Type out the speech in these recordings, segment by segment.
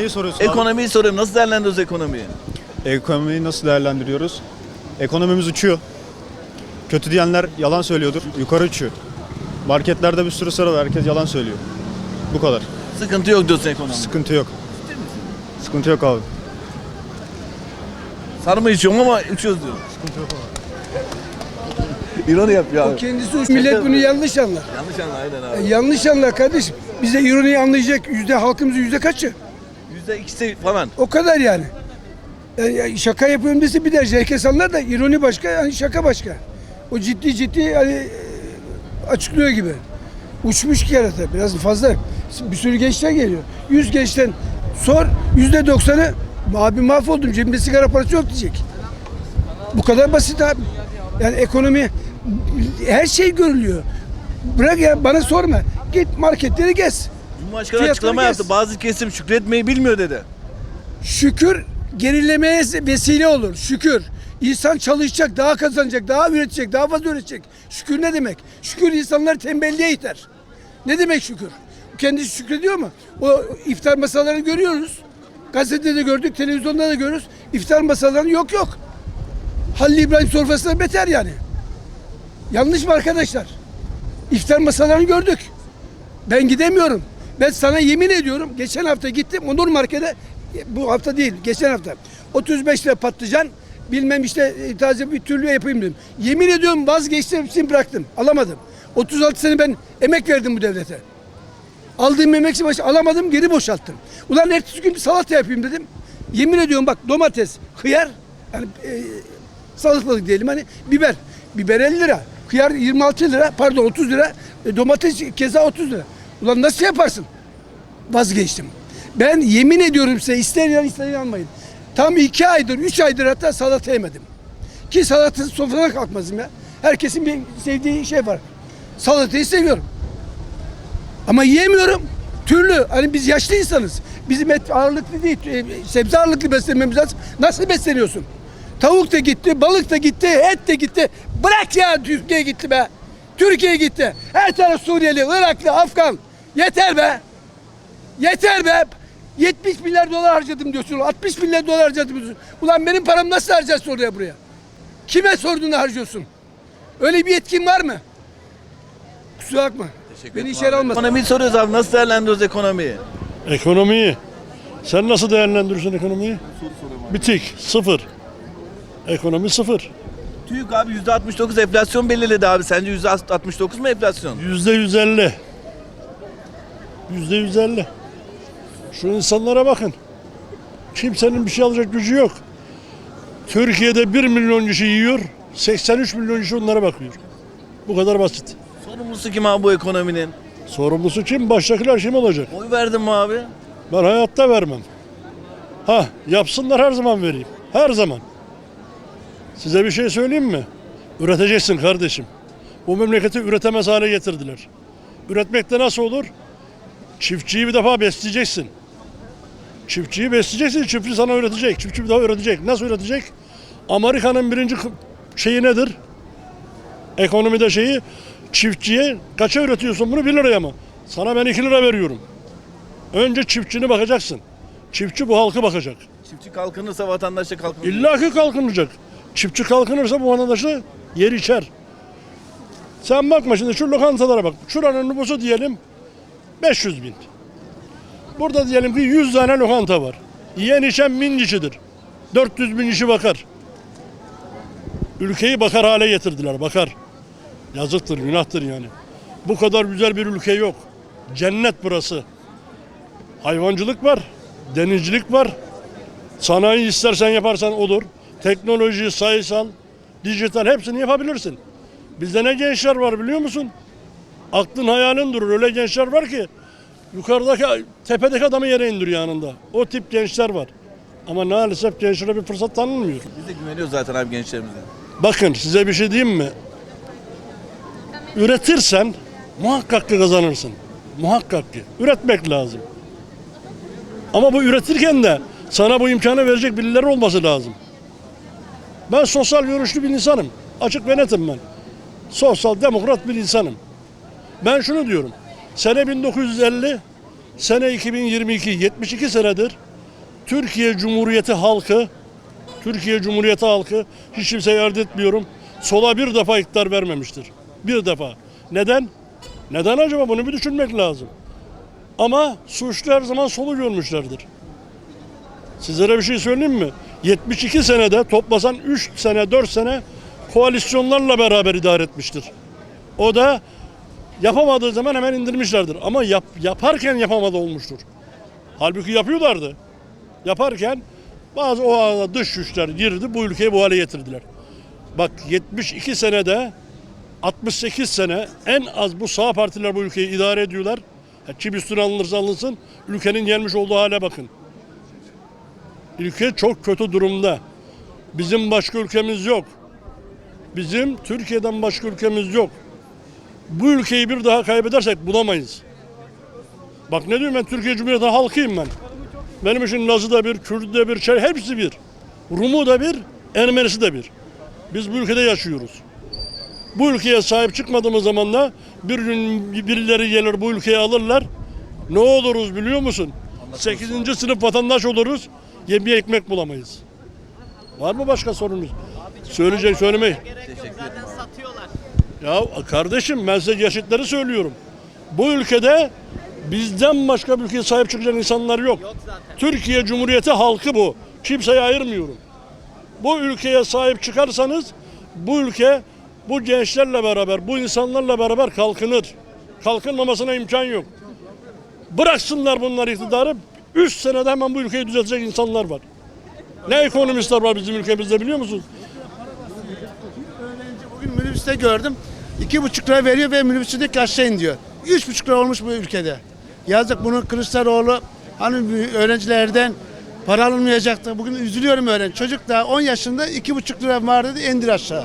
neyi soruyorsun abi? Ekonomiyi soruyorum. Nasıl değerlendiriyoruz ekonomiyi? Ekonomiyi nasıl değerlendiriyoruz? Ekonomimiz uçuyor. Kötü diyenler yalan söylüyordur. Yukarı uçuyor. Marketlerde bir sürü sıra var. Herkes yalan söylüyor. Bu kadar. Sıkıntı yok diyorsun ekonomi. Sıkıntı yok. Sıkıntı yok abi. Sarma içiyorum ama içiyoruz diyor. Sıkıntı yok İroni yapıyor abi. Kendisi uç. Millet bunu yanlış anlar. Yanlış anla aynen E, abi. yanlış anlar kardeşim. Bize ironiyi anlayacak yüzde halkımızın yüzde kaçı? Yüzde ikisi falan. O kadar yani. Yani ya şaka yapıyorum dese bir derece herkes anlar da ironi başka yani şaka başka. O ciddi ciddi hani e, açıklıyor gibi. Uçmuş ki yarata biraz fazla. Bir sürü gençler geliyor. 100 gençten sor yüzde doksanı abi mahvoldum cebimde sigara parası yok diyecek. Bu kadar basit abi. Yani ekonomi her şey görülüyor. Bırak ya bana sorma. Git marketleri gez. Cumhurbaşkanı Fiyatları açıklama yaptı. Bazı kesim şükretmeyi bilmiyor dedi. Şükür gerilemeye vesile olur. Şükür. İnsan çalışacak, daha kazanacak, daha üretecek, daha fazla üretecek. Şükür ne demek? Şükür insanları tembelliğe iter. Ne demek şükür? Kendisi şükrediyor mu? O iftar masalarını görüyoruz. Gazetede de gördük, televizyonda da görüyoruz. İftar masalarını yok yok. Halil İbrahim sofrasından beter yani. Yanlış mı arkadaşlar? İftar masalarını gördük. Ben gidemiyorum. Ben sana yemin ediyorum geçen hafta gittim Onur Market'e bu hafta değil geçen hafta 35 lira patlıcan bilmem işte e, taze bir türlü yapayım dedim. Yemin ediyorum vazgeçtim hepsini bıraktım alamadım. 36 sene ben emek verdim bu devlete. Aldığım emek başı alamadım geri boşalttım. Ulan ertesi gün bir salata yapayım dedim. Yemin ediyorum bak domates, hıyar yani e, salatalık diyelim hani biber. Biber 50 lira. Hıyar 26 lira pardon 30 lira. E, domates keza 30 lira. Ulan nasıl yaparsın? Vazgeçtim. Ben yemin ediyorum size ister inan ister inanmayın. Tam iki aydır, üç aydır hatta salata yemedim. Ki salata sofradan kalkmazım ya. Herkesin bir sevdiği şey var. Salatayı seviyorum. Ama yiyemiyorum. Türlü. Hani biz yaşlı insanız. Bizim et ağırlıklı değil, e, sebze ağırlıklı beslenmemiz lazım. Nasıl besleniyorsun? Tavuk da gitti, balık da gitti, et de gitti. Bırak ya Türkiye gitti be. Türkiye gitti. Her taraf Suriyeli, Iraklı, Afgan. Yeter be. Yeter be. 70 milyar dolar harcadım diyorsun. 60 milyar dolar harcadım diyorsun. Ulan benim param nasıl harcarsın oraya buraya? Kime sorduğunu harcıyorsun? Öyle bir yetkin var mı? Kusura bakma. Beni içeri almasın. Ekonomiyi soruyoruz abi. Nasıl değerlendiriyoruz ekonomiyi? Ekonomiyi. Sen nasıl değerlendiriyorsun ekonomiyi? Bitik, sıfır. Ekonomi sıfır. TÜİK abi %69 enflasyon belirledi abi. Sence %69 mu enflasyon? Yüzde yüz elli. Yüzde yüz elli. Şu insanlara bakın. Kimsenin bir şey alacak gücü yok. Türkiye'de 1 milyon kişi yiyor, 83 milyon kişi onlara bakıyor. Bu kadar basit. Sorumlusu kim abi bu ekonominin? Sorumlusu kim? Baştakiler kim olacak? Oy verdin mi abi? Ben hayatta vermem. Ha yapsınlar her zaman vereyim. Her zaman. Size bir şey söyleyeyim mi? Üreteceksin kardeşim. Bu memleketi üretemez hale getirdiler. Üretmekte nasıl olur? Çiftçiyi bir defa besleyeceksin. Çiftçiyi besleyeceksin, çiftçi sana üretecek. Çiftçi bir daha üretecek. Nasıl üretecek? Amerika'nın birinci şeyi nedir? Ekonomide şeyi çiftçiye kaça üretiyorsun bunu 1 liraya mı? Sana ben 2 lira veriyorum. Önce çiftçini bakacaksın. Çiftçi bu halkı bakacak. Çiftçi kalkınırsa vatandaş da kalkınır. İlla ki kalkınacak. Çiftçi kalkınırsa bu vatandaşı yer içer. Sen bakma şimdi şu lokantalara bak. Şuranın nüfusu diyelim 500 bin. Burada diyelim ki 100 tane lokanta var. Yiyen içen bin kişidir. 400 bin kişi bakar. Ülkeyi bakar hale getirdiler, bakar. Yazıktır, günahtır yani. Bu kadar güzel bir ülke yok. Cennet burası. Hayvancılık var, denizcilik var, Sanayi istersen yaparsan olur. Teknoloji, sayısal, dijital hepsini yapabilirsin. Bizde ne gençler var biliyor musun? Aklın hayalin durur. Öyle gençler var ki yukarıdaki tepedeki adamı yere indiriyor yanında. O tip gençler var. Ama maalesef gençlere bir fırsat tanınmıyor. Biz de güveniyoruz zaten abi gençlerimize. Bakın size bir şey diyeyim mi? Üretirsen muhakkak ki kazanırsın. Muhakkak ki. Üretmek lazım. Ama bu üretirken de sana bu imkanı verecek birileri olması lazım. Ben sosyal görüşlü bir insanım. Açık ve netim ben. Sosyal demokrat bir insanım. Ben şunu diyorum. Sene 1950, sene 2022, 72 senedir Türkiye Cumhuriyeti halkı Türkiye Cumhuriyeti halkı hiç kimseye yardım etmiyorum. Sola bir defa iktidar vermemiştir. Bir defa. Neden? Neden acaba bunu bir düşünmek lazım. Ama suçlu her zaman solu görmüşlerdir. Sizlere bir şey söyleyeyim mi? 72 senede toplasan 3 sene 4 sene koalisyonlarla beraber idare etmiştir. O da yapamadığı zaman hemen indirmişlerdir. Ama yap, yaparken yapamadı olmuştur. Halbuki yapıyorlardı. Yaparken bazı o arada dış güçler girdi bu ülkeyi bu hale getirdiler. Bak 72 senede 68 sene en az bu sağ partiler bu ülkeyi idare ediyorlar. Kim üstüne alınırsa alınsın ülkenin gelmiş olduğu hale bakın. Ülke çok kötü durumda. Bizim başka ülkemiz yok. Bizim Türkiye'den başka ülkemiz yok. Bu ülkeyi bir daha kaybedersek bulamayız. Bak ne diyorum ben Türkiye Cumhuriyeti halkıyım ben. Benim için Lazı da bir, Kürdü de bir, şey hepsi bir. Rumu da bir, Ermenisi de bir. Biz bu ülkede yaşıyoruz. Bu ülkeye sahip çıkmadığımız zaman da bir gün birileri gelir bu ülkeyi alırlar. Ne oluruz biliyor musun? 8. sınıf vatandaş oluruz. Yemeye ekmek bulamayız. Var mı başka sorunuz? Söyleyecek söylemeyin. Zaten satıyorlar. Ya kardeşim ben size gerçekleri söylüyorum. Bu ülkede bizden başka bir ülkeye sahip çıkacak insanlar yok. Yok zaten. Türkiye Cumhuriyeti halkı bu. Kimseye ayırmıyorum. Bu ülkeye sahip çıkarsanız bu ülke bu gençlerle beraber, bu insanlarla beraber kalkınır. Kalkınmamasına imkan yok. Bıraksınlar bunlar iktidarı. 3 senede hemen bu ülkeyi düzeltecek insanlar var. Ne ekonomistler var bizim ülkemizde biliyor musunuz? Bugün minibüste gördüm. İki buçuk lira veriyor ve minibüsü aşağı in diyor. Üç buçuk lira olmuş bu ülkede. Yazık bunu Kılıçdaroğlu hani öğrencilerden para alınmayacaktı. Bugün üzülüyorum öğrenci. Çocuk da 10 yaşında iki buçuk lira var dedi indir aşağı.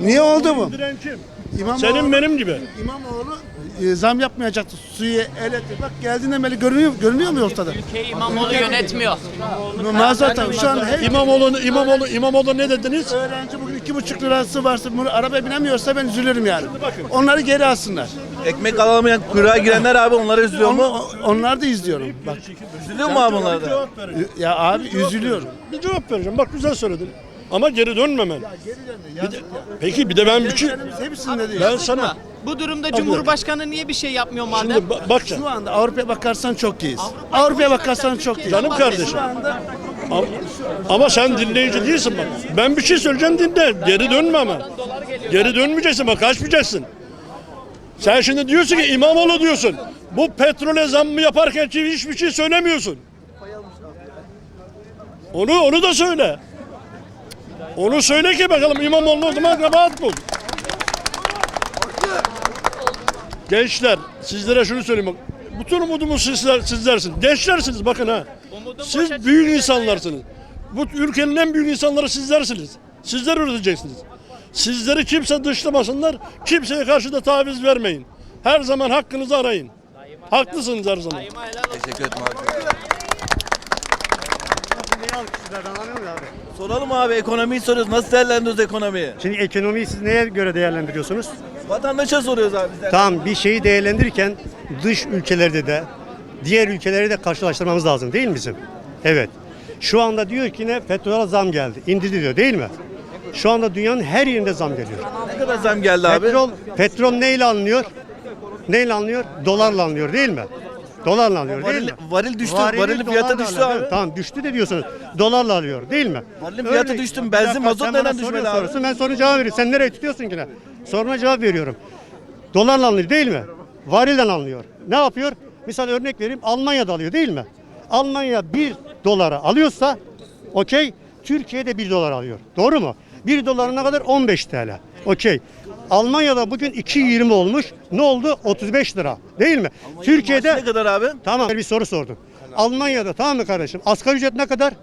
Niye oldu bu? İndiren kim? İmamoğlu, Senin benim gibi. İmamoğlu e, zam yapmayacaktı. Suyu, elektrik. Bak geldiğinden beri görünüyor, görünüyor mu ortada? Ülkeyi İmamoğlu yönetmiyor. Mazot şu an her İmamoğlu, İmamoğlu, İmamoğlu ne dediniz? öğrenci bugün iki buçuk lirası varsa bunu arabaya binemiyorsa ben üzülürüm yani. Onları geri alsınlar. Ekmek alamayan kuyruğa girenler abi onlara üzülüyor mu? Onu, onlar da izliyorum. Bak Üzülüyor mu abi onlar da? Ya abi üzülüyorum. Bir cevap vereceğim. Bak güzel söyledin. Ama geri dönmemen. Bir de- peki bir de ben bir şey... Gençlerimiz hepsinde değil. Ben sana... Bu durumda Cumhurbaşkanı niye bir şey yapmıyor madem? Şimdi ba- bak sen. Şu anda Avrupa'ya bakarsan çok iyiyiz. Avrupa'ya bakarsan çok iyiyiz. Canım kardeşim. Ama, ama sen dinleyici değilsin bak. Ben bir şey söyleyeceğim dinle. Geri dönme ama. Geri dönmeyeceksin bak kaçmayacaksın. Sen şimdi diyorsun ki İmamoğlu diyorsun. Bu petrole zammı yaparken hiçbir şey söylemiyorsun. Onu onu da söyle. Onu söyle ki bakalım İmamoğlu o zaman kabahat bul. Gençler sizlere şunu söyleyeyim bak. Bütün umudumuz sizler, sizlersiniz. Gençlersiniz bakın ha. Siz büyük insanlarsınız. Bu ülkenin en büyük insanları sizlersiniz. Sizler üreteceksiniz. Sizleri kimse dışlamasınlar. Kimseye karşı da taviz vermeyin. Her zaman hakkınızı arayın. Haklısınız her zaman. Daima olsun. Teşekkür ederim abi. Soralım abi ekonomiyi soruyoruz. Nasıl değerlendiriyoruz ekonomiyi? Şimdi ekonomiyi siz neye göre değerlendiriyorsunuz? Vatandaşa soruyoruz abi. bizden. Tamam bir şeyi değerlendirirken dış ülkelerde de diğer ülkeleri de karşılaştırmamız lazım değil mi bizim? Evet. Şu anda diyor ki ne petrole zam geldi. İndirdi diyor değil mi? Şu anda dünyanın her yerinde zam geliyor. Ne kadar zam geldi abi? Petrol petrol neyle alınıyor? Neyle alınıyor? Dolarla alınıyor değil mi? Dolarla alıyor değil Varil, mi? varil düştü. Varili Varilin fiyatı düştü alıyor. abi. Tamam düştü de diyorsunuz. Dolarla alıyor değil mi? Varilin fiyatı düştü. Bir Benzin, mazot neden düşmedi abi? soruyorsun, Ben soruna cevap veriyorum. Sen nereye tutuyorsun ki ne? Soruna cevap veriyorum. Dolarla alınıyor değil mi? Varilden alınıyor. Ne yapıyor? Misal örnek vereyim. Almanya'da alıyor değil mi? Almanya 1 dolara alıyorsa okey Türkiye'de 1 dolar alıyor. Doğru mu? 1 dolar ne kadar? 15 TL. Okey. Almanya'da bugün 2.20 olmuş. Ne oldu? 35 lira. Değil mi? Türkiye'de Maaşı ne kadar abi? Tamam bir soru sordum. Almanya'da tamam mı kardeşim? Asgari ücret ne kadar?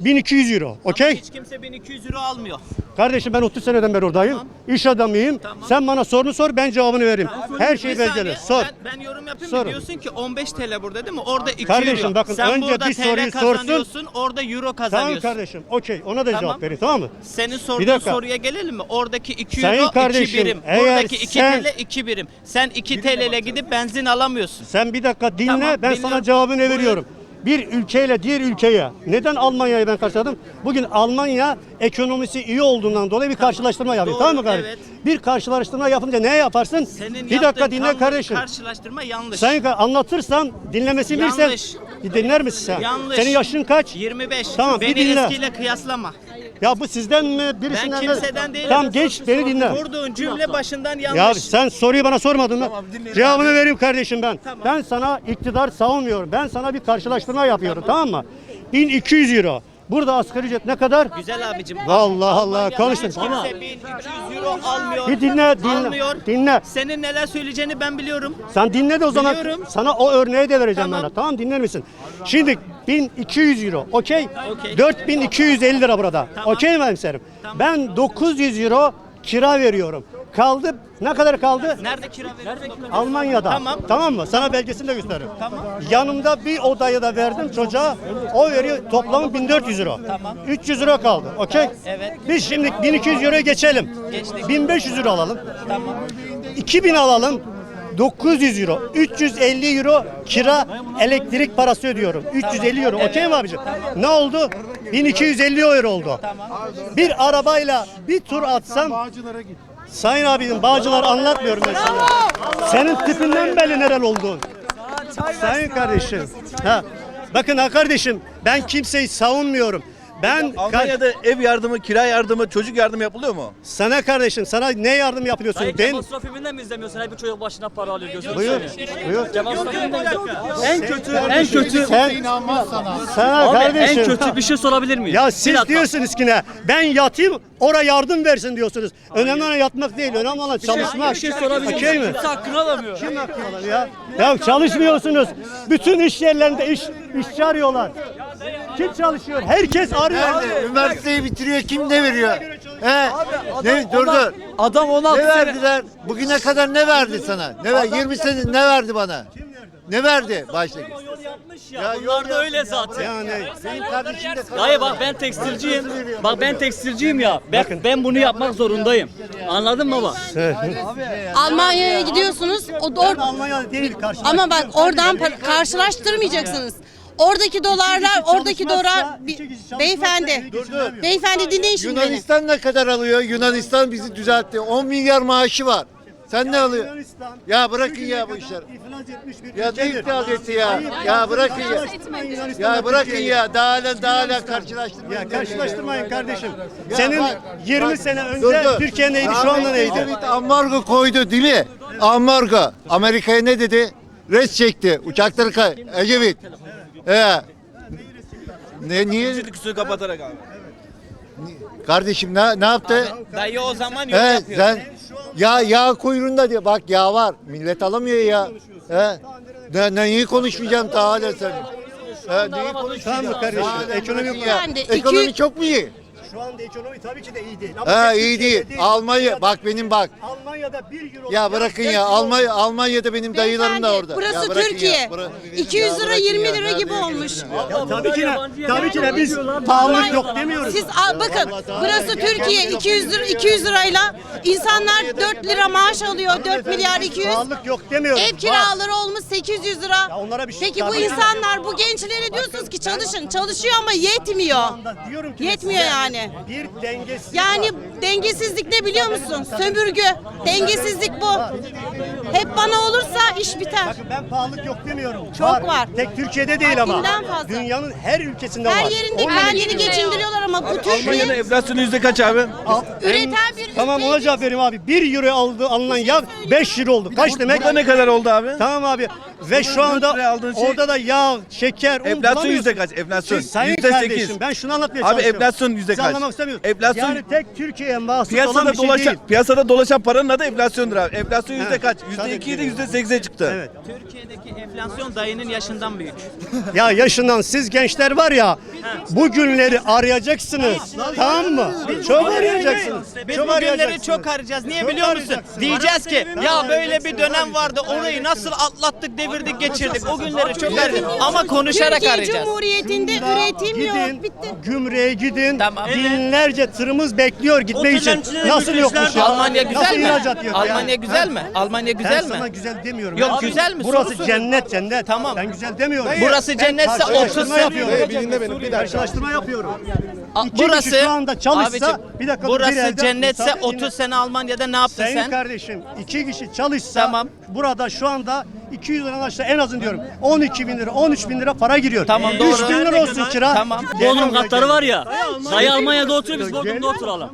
1200 euro. Okey? Hiç kimse 1200 euro almıyor. Kardeşim ben 30 seneden beri oradayım. İş adamıyım. Tamam. Sen bana sorunu sor ben cevabını vereyim. Her şey Bir belgeli. Sor. Ben, ben yorum yapayım Sorun. mı? Diyorsun ki 15 TL burada değil mi? Orada 2 Kardeşim euro. bakın, Sen önce burada bir TL soruyu kazanıyorsun, orada euro Tamam kazanıyorsun. kardeşim. Okey. Ona da Tamam. cevap vereyim tamam mı? Senin Bir sorduğun dakika. soruya gelelim mi? Oradaki 2 Sayın euro 2 kardeşim, birim. eğer Buradaki 2 sen- TL 2 birim. Sen 2 TL ile gidip benzin alamıyorsun. Sen bir dakika dinle Tamam, ben sana dinliyorum. cevabını Buyur. veriyorum. Bir ülkeyle diğer ülkeye neden Almanya'yı ben karşıladım? Bugün Almanya ekonomisi iyi olduğundan dolayı bir karşılaştırma yapıyor. Doğru, tamam mı kardeşim? evet. Bir karşılaştırma yapınca ne yaparsın? Senin bir dakika yaptığın dinle kardeşim. Karşılaştırma yanlış. Sen anlatırsan dinlemesini bilirsen Yanlış. dinler misin sen? Yanlış. Senin yaşın kaç? 25. Tamam, bir Beni dinle. eskiyle kıyaslama. Ya bu sizden mi birisinden Ben mi? kimseden değilim. Tamam geç beni dinle. Kurduğun cümle başından yanlış. Ya sen soruyu bana sormadın mı? dinleyelim Cevabını vereyim kardeşim ben. Tamam. Ben sana iktidar savunmuyorum. Ben sana bir karşılaştırma yapıyorum tamam mı? 1200 euro. Burada asgari ücret ne kadar? Güzel abicim. Vallahi Allah Almanya'da konuştun. hiç kimse 1200 euro almıyor. Bir dinle dinle. Almıyor. Dinle. Senin neler söyleyeceğini ben biliyorum. Sen dinle de o zaman Biliyorum. sana o örneği de vereceğim Tamam. ben. de. Tamam dinler misin? Şimdi 1200 euro. Okey? Okey. 4250 lira burada. Tamam. Okey mi hemşerim? Tamam. Ben 900 euro kira veriyorum. Kaldı ne kadar kaldı? Nerede kira veriyorsun? Almanya'da. Tamam. Tamam mı? Sana belgesini de gösteririm. Tamam. Yanımda bir odayı da verdim çocuğa. O veriyor toplamı 1400 euro. Tamam. 300 euro kaldı. Okey? Evet. Biz şimdi 1200 euroya geçelim. Geçtik. 1500 euro alalım. Tamam. 2000 alalım. 900 euro, 350 euro kira elektrik parası ödüyorum. 350 euro. Okey mi abicim? Ne oldu? 1250 euro oldu. Bir arabayla bir tur atsam Sayın abim Bağcılar anlatmıyorum ben sana. Senin tipinden belli nerel olduğun. Sayın kardeşim. Ha. Bakın ha kardeşim ben kimseyi savunmuyorum. Ben Almanya'da ev yardımı, kira yardımı, çocuk yardımı yapılıyor mu? sana kardeşim sana ne yardım yapıyorsun? Dayı Ben Kemal Sunal filminden mi izlemiyorsun? Her bir çocuk başına para alıyor gözünü Buyur. seveyim. Buyur. Kemal Sunal filminden mi izlemiyorsun? En kötü, en kötü. Sen sana Abi kardeşim. en kötü bir şey sorabilir miyim? Ya Bir siz dakika. diyorsunuz ki ne? Ben yatayım, ora yardım versin diyorsunuz. Önemli olan yatmak değil, önemli olan çalışmak. Bir şey sorabilir Okey miyim? mi? Kimse hakkını alamıyor. Kim yapıyorlar ya? Ya çalışmıyorsunuz. Bütün iş yerlerinde iş işçi arıyorlar. Kim çalışıyor? Herkes arıyor. Nerede? Üniversiteyi bitiriyor kim ne veriyor? He? Ne dur dur. Adam 16 Ne verdiler? Bugüne kadar ne verdi sana? Ne ver? 20 sene ne verdi bana? Ne verdi baştaki? yol yapmış ya. Ya Bunlar yol da öyle yapmış ya. zaten. Yani Benim kardeşim de Dayı bak ben tekstilciyim. Bak ben tekstilciyim ya. Ben, ben bunu yapmak zorundayım. Anladın mı baba? Almanya'ya gidiyorsunuz. O or- Almanya değil karşı. ama bak oradan par- karşılaştırmayacaksınız. Oradaki dolarlar, oradaki dolar beyefendi. evi geçinemiyor. Beyefendi dinleyin şimdi beni. Yunanistan ne kadar alıyor? Yunanistan bizi düzeltti. 10 milyar maaşı var. Sen ne alıyorsun? Yunanistan, Ya bırakın bugüne ya bu kadar işler. iflas etmiş bir Ya ne ülkedir. etti ya? Ya bırakın ya. Karşılaştırmayın Yunanistan'la Ya bırakın Türkiye'yi. ya. Daha hala daha hala karşılaştırmayın. Ya karşılaştırmayın kardeşim. Ya Senin bak, 20 bak, sene önce dur, dur. Türkiye neydi şu Ahmet anda neydi? Ecevit ambargo koydu değil mi? Ambargo. Amerika'ya ne dedi? Res çekti. Uçakları kay. Ecevit. Ee, ne niye? Şimdi kusuyu kapatarak abi. Kardeşim ne ne yaptı? Dayı o zaman He yapıyor. sen ya yağ kuyruğunda diyor. Bak yağ var. Millet alamıyor ya. He. Ne, ne iyi konuşmayacağım daha hala sen. He, neyi konuşmayacağım? Tamam kardeşim, ekonomi bırakın bu. ya. Ben de Ekonomi iki- çok mu iyi? Şu anda ekonomi tabii ki de iyi değil. Ama Ha iyi Türkiye'de değil. Almanya bak benim bak. Almanya'da 1 euro. Ya bırakın ya. Almanya Almanya'da benim dayılarım da orada. Burası Ya Türkiye. ya, bıra- 200 Ya lira bırakın 20 ya, lira nerede gibi olmuş. ya? Ya tabii ki de, tabii ki de biz pahalılık yok demiyoruz. Siz al bakın burası Türkiye 200 lira 200 lirayla insanlar 4 lira maaş alıyor 4 milyar 200. Pahalılık yok demiyoruz. Ev kiraları olmuş 800 lira. Ya onlara bir şey- Peki bu insanlar bu gençlere diyorsunuz ki çalışın. Çalışıyor ama yetmiyor. Diyorum ki Yetmiyor size, yani. Bir dengesiz Yani dengesizlik ne biliyor musun? Sömürgü. Dengesizlik bu. Hep bana olursa iş biter. Bakın ben pahalılık yok demiyorum. Çok var. Tek Türkiye'de değil ama. Haddinden fazla. Dünyanın her ülkesinde var. Her yerinde kendini geçindiriyorlar ama bu Almanya'da Türkiye enflasyonu yüzde kaç abi? üreten bir Tamam ona cevap vereyim abi. 1 euro aldı alınan yağ 5 euro oldu. Kaç demek? Burada ne kadar oldu abi? Tamam abi. Ve şu anda şey- orada da yağ, şeker, un Enflasyon yüzde kaç? Enflasyon. Siz sayın Yüzde kardeşim sekiz. ben şunu anlatmaya Abi çalışıyorum. enflasyon yüzde kaç? anlamak istemiyorum. Enflasyon- Yani tek Türkiye'ye mahsus olan Piyasada bir şey dolaşan, değil. piyasada dolaşan paranın adı enflasyondur abi. Enflasyon yüzde Evet. kaç? Yüzde ikiye de söyleyeyim. yüzde sekize çıktı. Evet. Türkiye'deki enflasyon dayının yaşından büyük. Ya yaşından siz gençler var ya bu günleri arayacaksınız. tamam mı? Çok arayacaksınız. Biz Çok bu günleri arayacaksınız. çok arayacağız. Niye biliyor musun? arayacaksınız. Diyeceğiz ki ya böyle bir dönem vardı orayı nasıl atlattık çevirdik geçirdik. O günleri çok verdik. Ama konuşarak Türkiye arayacağız. Cumhuriyeti'nde üretim yok. Gidin, Bitti. gümrüğe gidin. Tamam. Binlerce tırımız bekliyor gitmek için. Nasıl yokmuş ya? Almanya güzel mi? ihracat yok ya? Almanya güzel mi? Almanya Ben güzel sana mi? güzel demiyorum. Yok, Abi, güzel mi? Burası Soru cennet cennet. Tamam. Ben güzel demiyorum. Burası cennetse karşılaştırma 30 yapıyorum. sene- Bir dinle beni. Bir karşılaştırma yapıyorum. A- İki kişi şu anda çalışsa abicim, bir dakika dur, bir burası elde cennetse müsaade 30 dinle. sene Almanya'da ne yaptın Sayın sen? kardeşim iki kişi çalışsa Tamam. burada şu anda 200 liradan aşağı en azın diyorum 12 bin lira 13 bin lira para giriyor. Tamam, 3 doğru. bin lira olsun kira. Tamam. Bodrum katları var ya. Dayı Almanya'da oturuyor biz Bodrum'da oturalım.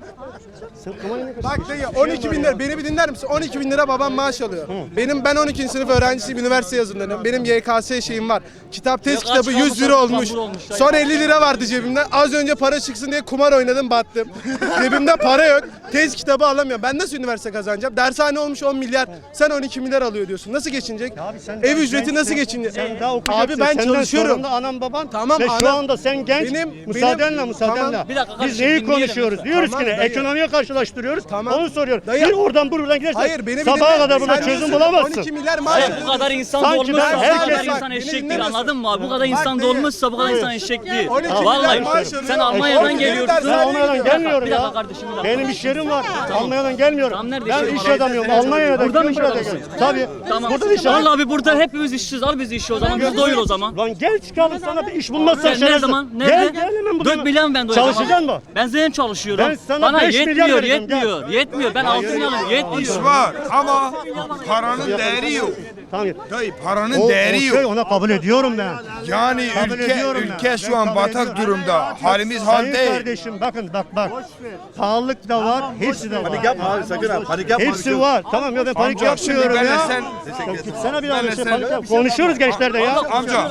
Bak dayı 12 bin lira beni bir dinler misin? 12 bin lira babam maaş alıyor. Benim ben 12. sınıf öğrencisiyim üniversite yazılımlarım. Benim YKS şeyim var. Kitap test kitabı 100 lira olmuş. Son 50 lira vardı cebimde. Az önce para çıksın diye kumar oynadım battım. Cebimde para yok. Test kitabı alamıyorum. Ben nasıl üniversite kazanacağım? Dershane olmuş 10 milyar. Sen 12 milyar alıyor diyorsun. Nasıl geçinecek? Abi sen Ev daha ücreti gençsin. nasıl geçinecek? Sen daha okuyacaksın. Abi ben Senden çalışıyorum. da anam baban. Tamam, Ve şu anam- anda sen genç. Benim- müsaadenle benim- müsaadenle. Tamam. Bir dakika Biz kardeşim, neyi dinleyelim konuşuyoruz? lütfen. Diyoruz ki ne? dayı. Ekonomiye karşılaştırıyoruz. Tamam. Onu soruyoruz. Dayı- Bir oradan buradan gidersen Hayır beni bir sabaha dinle. kadar buna Sen çözüm diyorsun, bulamazsın. 12 milyar maaş Hayır, bu kadar insan Sanki dolmuşsa ben bu herkes- kadar bak, insan beni eşek değil dinlemiyorsun. anladın mı abi? Bu kadar Bak insan dayı, dolmuşsa bu kadar insan eşek değil. 12 milyar Vallahi alıyor. sen Almanya'dan 12 milyar geliyorsun. dershane Almanya'dan gelmiyorum Bir dakika ya. kardeşim, bir dakika. Benim iş yerim var. Almanya'dan gelmiyorum. Tamam, nerede ben işin iş var? adamıyım. Almanya'da Burada mı iş burada adamısın? gel- Tabii. Tamam. Burada iş adamı. Vallahi abi burada hepimiz işsiz. Al bizi işe o zaman. Biz doyur o zaman. Lan gel çıkalım sana bir iş bulmazsan Sen ne şerefsiz. zaman? Gel Nerede? gel hemen buraya. 4 milyon ben doyuracağım. Çalışacaksın mı? Ben zeyn çalışıyorum. Ben sana Bana beş milyar yetmiyor, gel. Yetmiyor. Yetmiyor. Ben 6 milyon yetmiyor. var ama paranın değeri yok. Tamam. Dayı paranın O, değeri o yok. şey ona kabul ediyorum ben. Yani Kabul ülke ediyorum ben. ülke şu Ben an batak ediyorum. durumda. Halimiz hal Sayın değil. kardeşim bakın bak bak. Pahalılık da var, hepsi de var. Panik yapma abi sakın ha. Panik yapma. Hepsi var. Tamam ya ben panik yapmıyorum ya. sen- Gitsene bir şey sen- panik yap. Konuşuyoruz gençlerde ya. Amca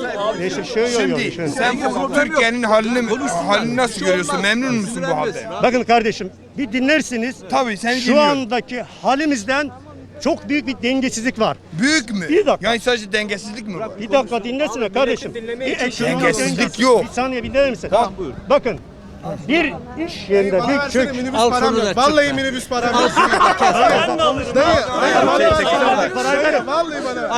şey yok. yok, şimdi şey. sen bu Türkiye'nin halini halini nasıl görüyorsun? Memnun musun bu halde? Bakın kardeşim bir dinlersiniz. Tabii seni Şu andaki halimizden çok büyük bir dengesizlik var. Büyük mü? Bir dakika. Yani sadece dengesizlik mi var? Bir dakika dinlesene kardeşim. Bir ekonomik Dengesizlik dengesiz- yok. Bir saniye bir dinler misin? Bakın bir iş yerinde bir Türk minibüs param yok. Vallahi minibüs param yok. Dayı, dayı, vallahi- Parayı verin. Vallahi bana.